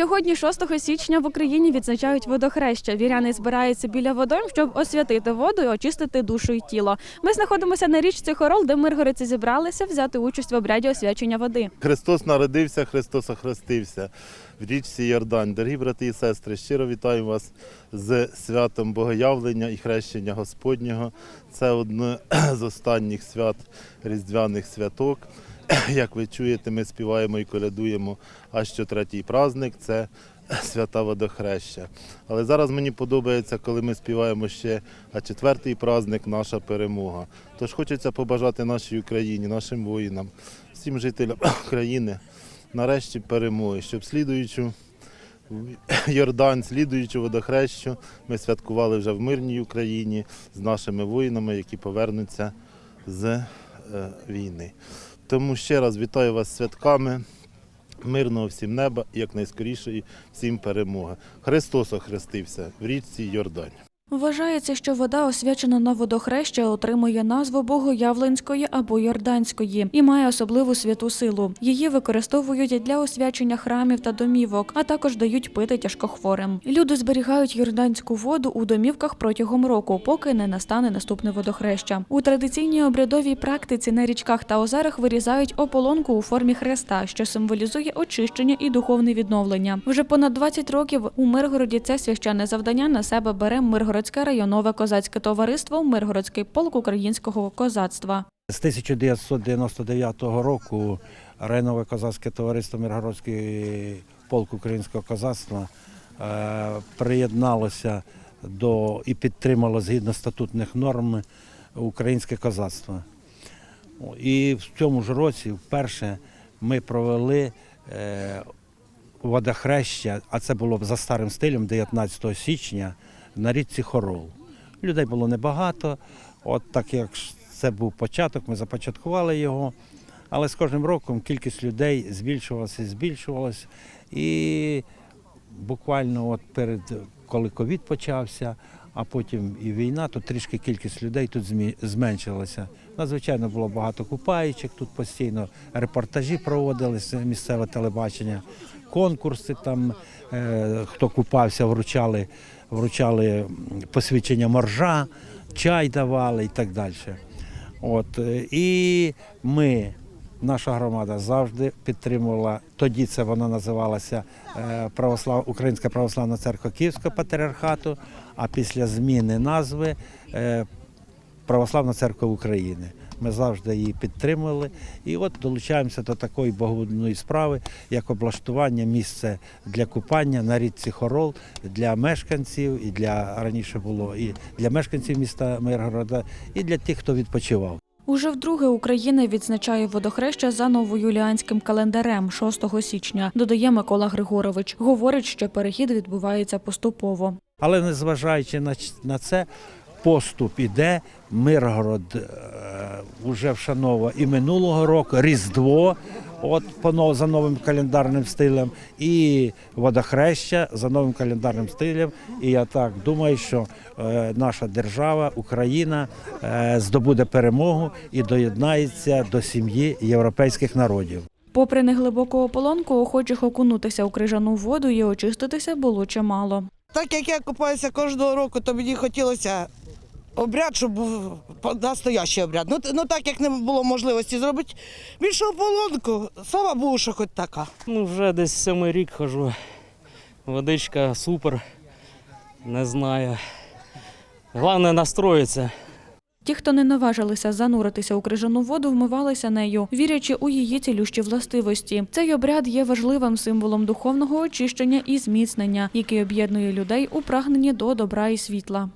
Сьогодні, 6 січня, в Україні відзначають водохреща. Віряни збираються біля водойм, щоб освятити воду і очистити душу і тіло. Ми знаходимося на річці Хорол, де миргородці зібралися взяти участь в обряді освячення води. Христос народився, Христос охрестився в річці Йордань. Дорогі брати і сестри, щиро вітаю вас з святом Богоявлення і хрещення Господнього. Це одне з останніх свят різдвяних святок. Як ви чуєте, ми співаємо і колядуємо, а що третій праздник це свята водохреща. Але зараз мені подобається, коли ми співаємо ще, а четвертий праздник наша перемога. Тож хочеться побажати нашій Україні, нашим воїнам, всім жителям країни нарешті перемоги, щоб слідуючу Йордан, слідуючу водохрещу, ми святкували вже в мирній Україні з нашими воїнами, які повернуться з е, війни. Тому ще раз вітаю вас святками. Мирного всім неба і якнайскорішої всім перемоги. Христос охрестився в річці Йордань. Вважається, що вода, освячена на водохреща, отримує назву Богоявленської або Йорданської і має особливу святу силу. Її використовують для освячення храмів та домівок, а також дають пити тяжкохворим. Люди зберігають йорданську воду у домівках протягом року, поки не настане наступне водохреща. У традиційній обрядовій практиці на річках та озерах вирізають ополонку у формі хреста, що символізує очищення і духовне відновлення. Вже понад 20 років у Миргороді це священне завдання на себе бере Миргородське районове козацьке товариство Миргородський полк українського козацтва. З 1999 року районове козацьке товариство Миргородський полк українського козацтва е, приєдналося до і підтримало згідно статутних норм українське козацтво. І в цьому ж році вперше ми провели е, водохреща, а це було за старим стилем 19 січня на річці Хорол. Людей було небагато, от так як це був початок, ми започаткували його. Але з кожним роком кількість людей збільшувалася і збільшувалася. І буквально от перед коли ковід почався, а потім і війна, то трішки кількість людей тут зменшилася. Надзвичайно було багато купаючих, тут постійно репортажі проводилися, місцеве телебачення, конкурси там, е, хто купався, вручали, вручали посвідчення моржа, чай давали і так далі. От, е, і ми, наша громада, завжди підтримувала. Тоді це вона називалася е, православ, Українська православна церква Київського патріархату, а після зміни назви е, Православна церква України. Ми завжди її підтримували. І от долучаємося до такої богодної справи, як облаштування місця для купання на річці Хорол для мешканців, і для раніше було і для мешканців міста Миргорода, і для тих, хто відпочивав. Уже вдруге Україна відзначає водохреща за новоюліанським календарем 6 січня. Додає Микола Григорович. Говорить, що перехід відбувається поступово. Але незважаючи на, це, поступ іде. Миргород е, вже вшановував і минулого року Різдво. От по за новим календарним стилем, і водохреща за новим календарним стилем. І я так думаю, що е, наша держава, Україна, е, здобуде перемогу і доєднається до сім'ї європейських народів. Попри неглибоку ополонку, охочих окунутися у крижану воду і очиститися було чимало. Так як я купаюся кожного року, то мені хотілося обряд, щоб був по- настоящий обряд. Ну, ну так як не було можливості зробити більшу ополонку, слава Богу, що хоч така. Ну, вже десь сьомий рік хожу. Водичка супер. Не знаю. Головне настроїтися. Ті, хто не наважилися зануритися у крижану воду, вмивалися нею, вірячи у її цілющі властивості. Цей обряд є важливим символом духовного очищення і зміцнення, який об'єднує людей у прагненні до добра і світла.